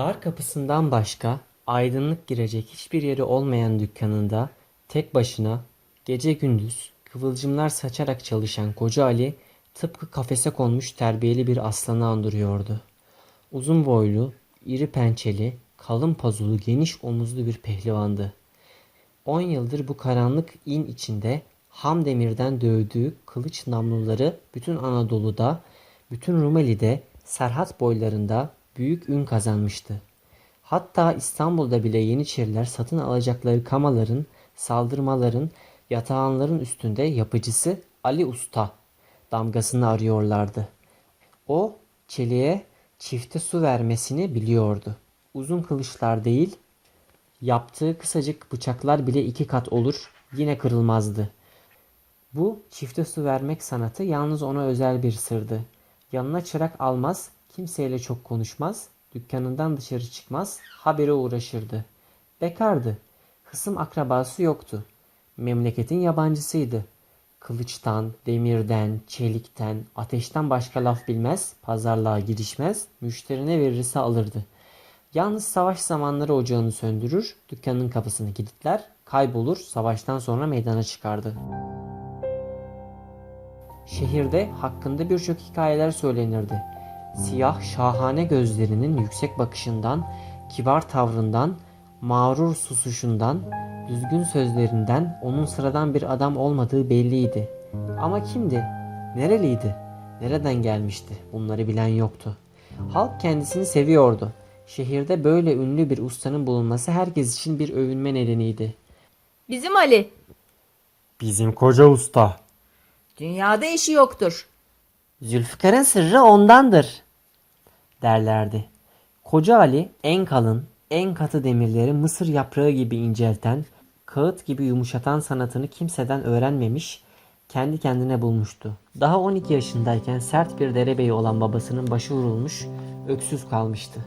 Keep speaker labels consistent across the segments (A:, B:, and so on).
A: Dar kapısından başka aydınlık girecek hiçbir yeri olmayan dükkanında tek başına gece gündüz kıvılcımlar saçarak çalışan koca Ali tıpkı kafese konmuş terbiyeli bir aslanı andırıyordu. Uzun boylu, iri pençeli, kalın pazulu, geniş omuzlu bir pehlivandı. 10 yıldır bu karanlık in içinde ham demirden dövdüğü kılıç namluları bütün Anadolu'da, bütün Rumeli'de, Serhat boylarında büyük ün kazanmıştı. Hatta İstanbul'da bile Yeniçeriler satın alacakları kamaların, saldırmaların, yatağanların üstünde yapıcısı Ali Usta damgasını arıyorlardı. O çeliğe çifte su vermesini biliyordu. Uzun kılıçlar değil, yaptığı kısacık bıçaklar bile iki kat olur, yine kırılmazdı. Bu çifte su vermek sanatı yalnız ona özel bir sırdı. Yanına çırak almaz, kimseyle çok konuşmaz, dükkanından dışarı çıkmaz, habere uğraşırdı. Bekardı. Hısım akrabası yoktu. Memleketin yabancısıydı. Kılıçtan, demirden, çelikten, ateşten başka laf bilmez, pazarlığa girişmez, müşterine verirse alırdı. Yalnız savaş zamanları ocağını söndürür, dükkanın kapısını kilitler, kaybolur, savaştan sonra meydana çıkardı. Şehirde hakkında birçok hikayeler söylenirdi. Siyah şahane gözlerinin yüksek bakışından, kibar tavrından, mağrur susuşundan, düzgün sözlerinden onun sıradan bir adam olmadığı belliydi. Ama kimdi? Nereliydi? Nereden gelmişti? Bunları bilen yoktu. Halk kendisini seviyordu. Şehirde böyle ünlü bir ustanın bulunması herkes için bir övünme nedeniydi.
B: Bizim Ali.
A: Bizim koca usta.
B: Dünyada eşi yoktur.
A: Zülfikar'ın sırrı ondandır derlerdi. Koca Ali en kalın, en katı demirleri mısır yaprağı gibi incelten, kağıt gibi yumuşatan sanatını kimseden öğrenmemiş, kendi kendine bulmuştu. Daha 12 yaşındayken sert bir derebeyi olan babasının başı vurulmuş, öksüz kalmıştı.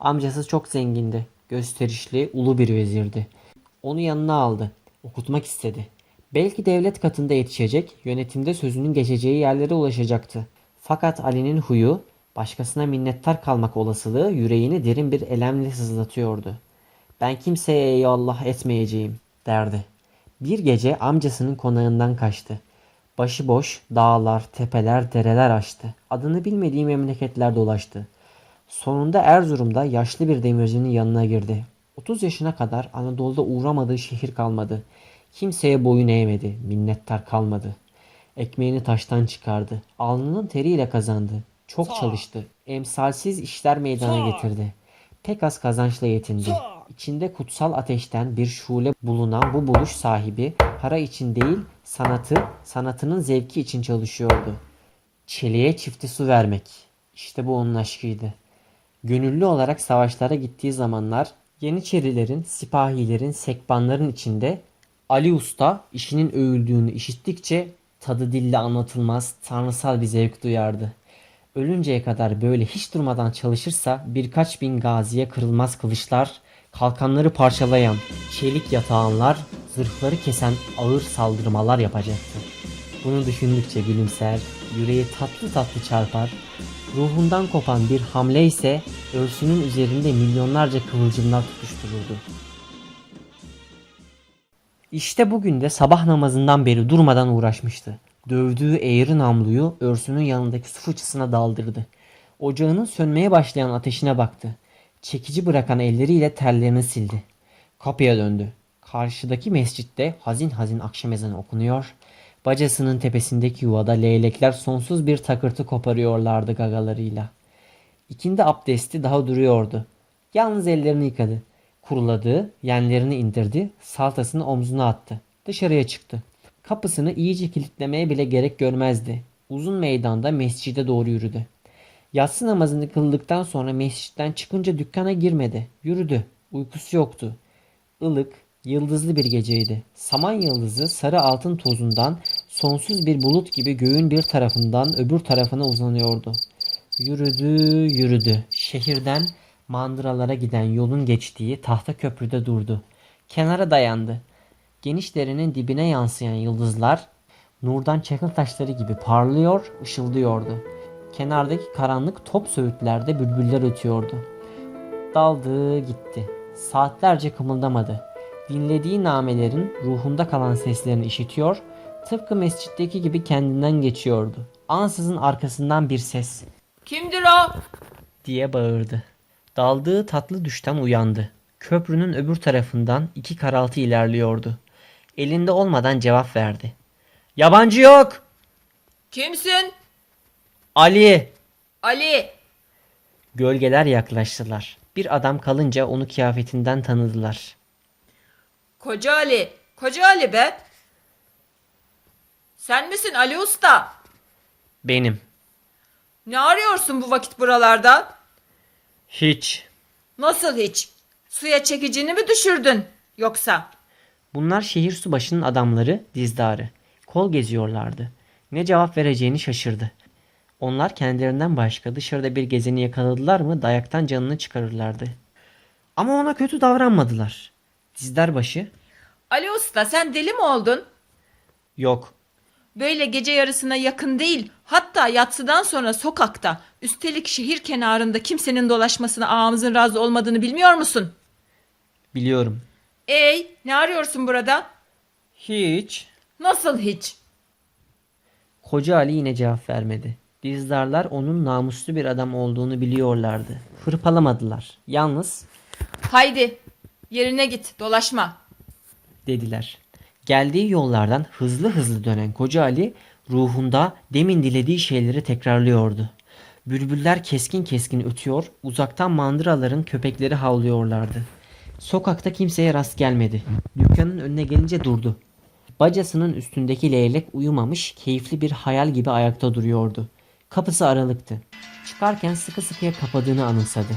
A: Amcası çok zengindi. Gösterişli, ulu bir vezirdi. Onu yanına aldı. Okutmak istedi. Belki devlet katında yetişecek, yönetimde sözünün geçeceği yerlere ulaşacaktı. Fakat Ali'nin huyu, başkasına minnettar kalmak olasılığı yüreğini derin bir elemle sızlatıyordu. Ben kimseye eyvallah etmeyeceğim derdi. Bir gece amcasının konağından kaçtı. Başıboş dağlar, tepeler, dereler aştı. Adını bilmediği memleketler dolaştı. Sonunda Erzurum'da yaşlı bir demircinin yanına girdi. 30 yaşına kadar Anadolu'da uğramadığı şehir kalmadı. Kimseye boyun eğmedi, minnettar kalmadı. Ekmeğini taştan çıkardı. Alnının teriyle kazandı. Çok çalıştı. Emsalsiz işler meydana getirdi. Pek az kazançla yetindi. İçinde kutsal ateşten bir şule bulunan bu buluş sahibi para için değil sanatı, sanatının zevki için çalışıyordu. Çeliğe çifti su vermek. İşte bu onun aşkıydı. Gönüllü olarak savaşlara gittiği zamanlar Yeniçerilerin, sipahilerin, sekbanların içinde Ali Usta işinin övüldüğünü işittikçe tadı dille anlatılmaz tanrısal bir zevk duyardı. Ölünceye kadar böyle hiç durmadan çalışırsa birkaç bin gaziye kırılmaz kılıçlar, kalkanları parçalayan çelik yatağanlar, zırhları kesen ağır saldırmalar yapacaktı. Bunu düşündükçe gülümser, yüreği tatlı tatlı çarpar, ruhundan kopan bir hamle ise örsünün üzerinde milyonlarca kıvılcımlar tutuştururdu. İşte bugün de sabah namazından beri durmadan uğraşmıştı. Dövdüğü eğri namluyu örsünün yanındaki su fıçısına daldırdı. Ocağının sönmeye başlayan ateşine baktı. Çekici bırakan elleriyle terlerini sildi. Kapıya döndü. Karşıdaki mescitte hazin hazin akşam ezanı okunuyor. Bacasının tepesindeki yuvada leylekler sonsuz bir takırtı koparıyorlardı gagalarıyla. İkindi abdesti daha duruyordu. Yalnız ellerini yıkadı. Kuruladı, yenlerini indirdi, saltasını omzuna attı. Dışarıya çıktı. Kapısını iyice kilitlemeye bile gerek görmezdi. Uzun meydanda mescide doğru yürüdü. Yatsı namazını kıldıktan sonra mescitten çıkınca dükkana girmedi. Yürüdü. Uykusu yoktu. Ilık, yıldızlı bir geceydi. Saman yıldızı sarı altın tozundan sonsuz bir bulut gibi göğün bir tarafından öbür tarafına uzanıyordu. Yürüdü, yürüdü. Şehirden mandıralara giden yolun geçtiği tahta köprüde durdu. Kenara dayandı. Geniş derenin dibine yansıyan yıldızlar nurdan çakıl taşları gibi parlıyor, ışıldıyordu. Kenardaki karanlık top söğütlerde bülbüller ötüyordu. Daldı gitti. Saatlerce kımıldamadı. Dinlediği namelerin ruhunda kalan seslerini işitiyor, tıpkı mescitteki gibi kendinden geçiyordu. Ansızın arkasından bir ses
B: Kimdir o?
A: diye bağırdı. Daldığı tatlı düşten uyandı. Köprünün öbür tarafından iki karaltı ilerliyordu. Elinde olmadan cevap verdi. Yabancı yok.
B: Kimsin?
A: Ali.
B: Ali.
A: Gölgeler yaklaştılar. Bir adam kalınca onu kıyafetinden tanıdılar.
B: Koca Ali. Koca Ali be. Sen misin Ali Usta?
A: Benim.
B: Ne arıyorsun bu vakit buralarda?
A: Hiç.
B: Nasıl hiç? Suya çekicini mi düşürdün? Yoksa?
A: Bunlar şehir subaşının adamları, dizdarı. Kol geziyorlardı. Ne cevap vereceğini şaşırdı. Onlar kendilerinden başka dışarıda bir gezeni yakaladılar mı dayaktan canını çıkarırlardı. Ama ona kötü davranmadılar. Dizdarbaşı,
B: Ali Usta sen deli mi oldun?
A: yok
B: Böyle gece yarısına yakın değil, hatta yatsıdan sonra sokakta, üstelik şehir kenarında kimsenin dolaşmasına ağamızın razı olmadığını bilmiyor musun?
A: biliyorum.
B: Ey, ne arıyorsun burada?
A: Hiç.
B: Nasıl hiç?
A: Koca Ali yine cevap vermedi. Dizdarlar onun namuslu bir adam olduğunu biliyorlardı. Hırpalamadılar. Yalnız
B: Haydi, yerine git, dolaşma.
A: dediler. Geldiği yollardan hızlı hızlı dönen Koca Ali ruhunda demin dilediği şeyleri tekrarlıyordu. Bülbüller keskin keskin ötüyor, uzaktan mandıraların köpekleri havlıyorlardı. Sokakta kimseye rast gelmedi. Dükkanın önüne gelince durdu. Bacasının üstündeki leylek uyumamış, keyifli bir hayal gibi ayakta duruyordu. Kapısı aralıktı. Çıkarken sıkı sıkıya kapadığını anımsadı.